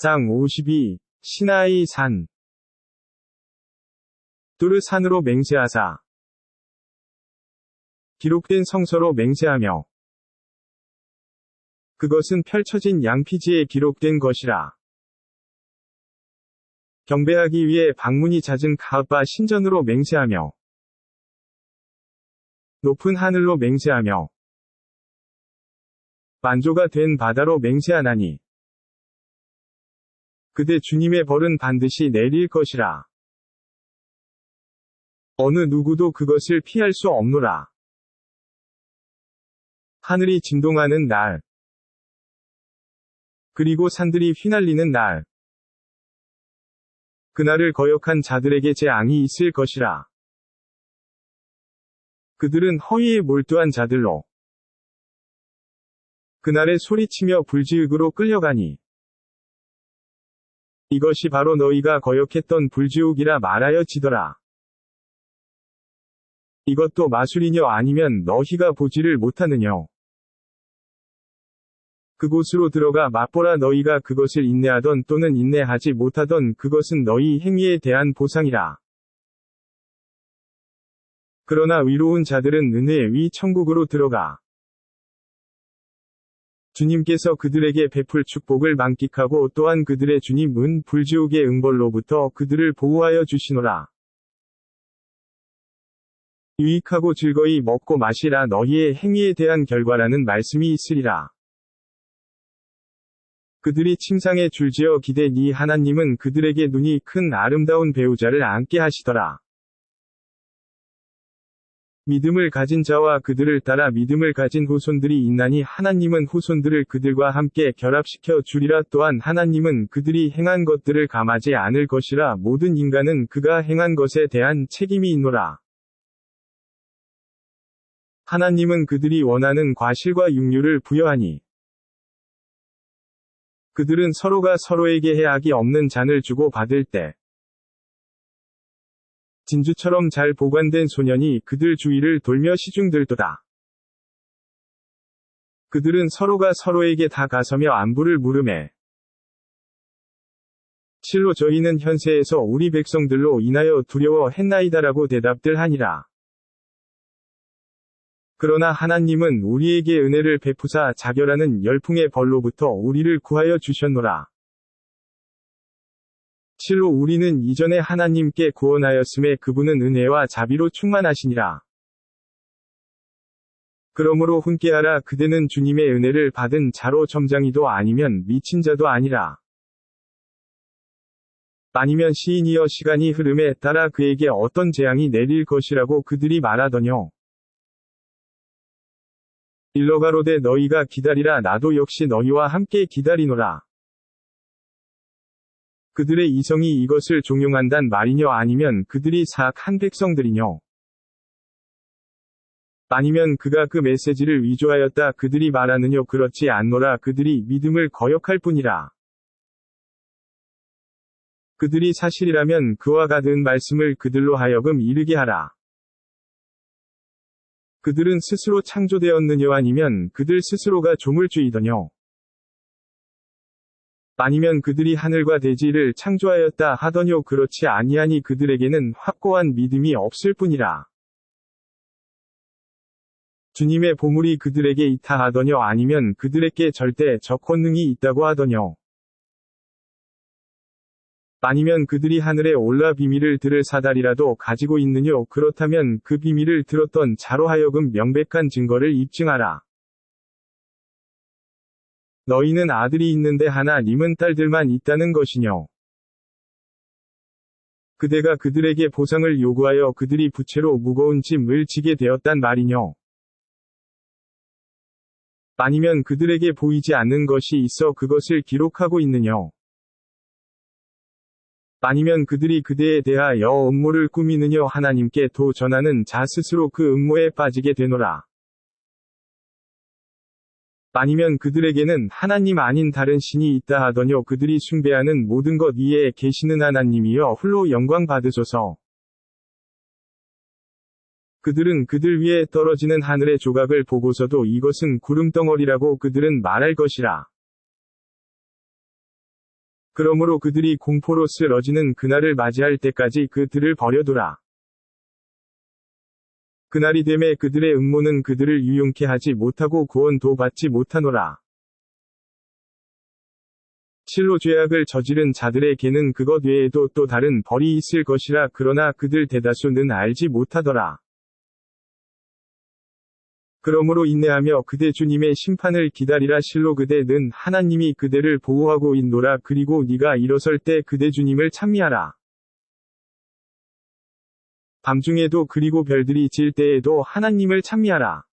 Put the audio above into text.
장 52. 시나이 산. 뚜르 산으로 맹세하사. 기록된 성서로 맹세하며. 그것은 펼쳐진 양피지에 기록된 것이라. 경배하기 위해 방문이 잦은 가압바 신전으로 맹세하며. 높은 하늘로 맹세하며. 만조가 된 바다로 맹세하나니. 그대 주님의 벌은 반드시 내릴 것이라. 어느 누구도 그것을 피할 수 없노라. 하늘이 진동하는 날. 그리고 산들이 휘날리는 날. 그날을 거역한 자들에게 재앙이 있을 것이라. 그들은 허위에 몰두한 자들로. 그날에 소리치며 불지옥으로 끌려가니. 이것이 바로 너희가 거역했던 불지옥이라 말하여 지더라. 이것도 마술이녀 아니면 너희가 보지를 못하느냐. 그곳으로 들어가 맛보라 너희가 그것을 인내하던 또는 인내하지 못하던 그것은 너희 행위에 대한 보상이라. 그러나 위로운 자들은 은혜의 위 천국으로 들어가. 주님께서 그들에게 베풀 축복을 만끽하고 또한 그들의 주님은 불지옥의 응벌로부터 그들을 보호하여 주시노라. 유익하고 즐거이 먹고 마시라 너희의 행위에 대한 결과라는 말씀이 있으리라. 그들이 침상에 줄지어 기대니 하나님은 그들에게 눈이 큰 아름다운 배우자를 안게 하시더라. 믿음을 가진 자와 그들을 따라 믿음을 가진 후손들이 있나니 하나님은 후손들을 그들과 함께 결합시켜 주리라 또한 하나님은 그들이 행한 것들을 감하지 않을 것이라 모든 인간은 그가 행한 것에 대한 책임이 있노라. 하나님은 그들이 원하는 과실과 육류를 부여하니 그들은 서로가 서로에게 해악이 없는 잔을 주고 받을 때 진주처럼 잘 보관된 소년이 그들 주위를 돌며 시중들도다. 그들은 서로가 서로에게 다 가서며 안부를 물음에 실로 저희는 현세에서 우리 백성들로 인하여 두려워 했나이다라고 대답들 하니라. 그러나 하나님은 우리에게 은혜를 베푸사 자결하는 열풍의 벌로부터 우리를 구하여 주셨노라. 실로 우리는 이전에 하나님께 구원하였음에 그분은 은혜와 자비로 충만하시니라. 그러므로 훈계하라 그대는 주님의 은혜를 받은 자로 점장이도 아니면 미친 자도 아니라. 아니면 시인이여 시간이 흐름에 따라 그에게 어떤 재앙이 내릴 것이라고 그들이 말하더뇨. 일러가로되 너희가 기다리라 나도 역시 너희와 함께 기다리노라. 그들의 이성이 이것을 종용한단 말이뇨 아니면 그들이 사악한 백성들이뇨. 아니면 그가 그 메시지를 위조하였다 그들이 말하느뇨 그렇지 않노라 그들이 믿음을 거역할 뿐이라. 그들이 사실이라면 그와 같은 말씀을 그들로 하여금 이르게 하라. 그들은 스스로 창조되었느뇨 아니면 그들 스스로가 조물주의더뇨. 아니면 그들이 하늘과 대지를 창조하였다 하더뇨 그렇지 아니하니 그들에게는 확고한 믿음이 없을 뿐이라. 주님의 보물이 그들에게 있다 하더뇨 아니면 그들에게 절대 적권능이 있다고 하더뇨. 아니면 그들이 하늘에 올라 비밀을 들을 사다리라도 가지고 있느뇨 그렇다면 그 비밀을 들었던 자로 하여금 명백한 증거를 입증하라. 너희는 아들이 있는데 하나님은 딸들만 있다는 것이뇨. 그대가 그들에게 보상을 요구하여 그들이 부채로 무거운 짐을 지게 되었단 말이뇨. 아니면 그들에게 보이지 않는 것이 있어 그것을 기록하고 있느뇨. 아니면 그들이 그대에 대하여 음모를 꾸미느뇨 하나님께 도 전하는 자 스스로 그 음모에 빠지게 되노라. 아니면 그들에게는 하나님 아닌 다른 신이 있다 하더뇨 그들이 숭배하는 모든 것 위에 계시는 하나님이여 홀로 영광 받으소서. 그들은 그들 위에 떨어지는 하늘의 조각을 보고서도 이것은 구름덩어리라고 그들은 말할 것이라. 그러므로 그들이 공포로 쓰러지는 그날을 맞이할 때까지 그들을 버려두라. 그날이 되매 그들의 음모는 그들을 유용케 하지 못하고 구원도 받지 못하노라. 실로 죄악을 저지른 자들에게는 그것 외에도 또 다른 벌이 있을 것이라 그러나 그들 대다수는 알지 못하더라. 그러므로 인내하며 그대 주님의 심판을 기다리라 실로 그대는 하나님이 그대를 보호하고 있노라 그리고 네가 일어설 때 그대 주님을 찬미하라. 밤중에도 그리고 별들이 질 때에도 하나님을 찬미하라.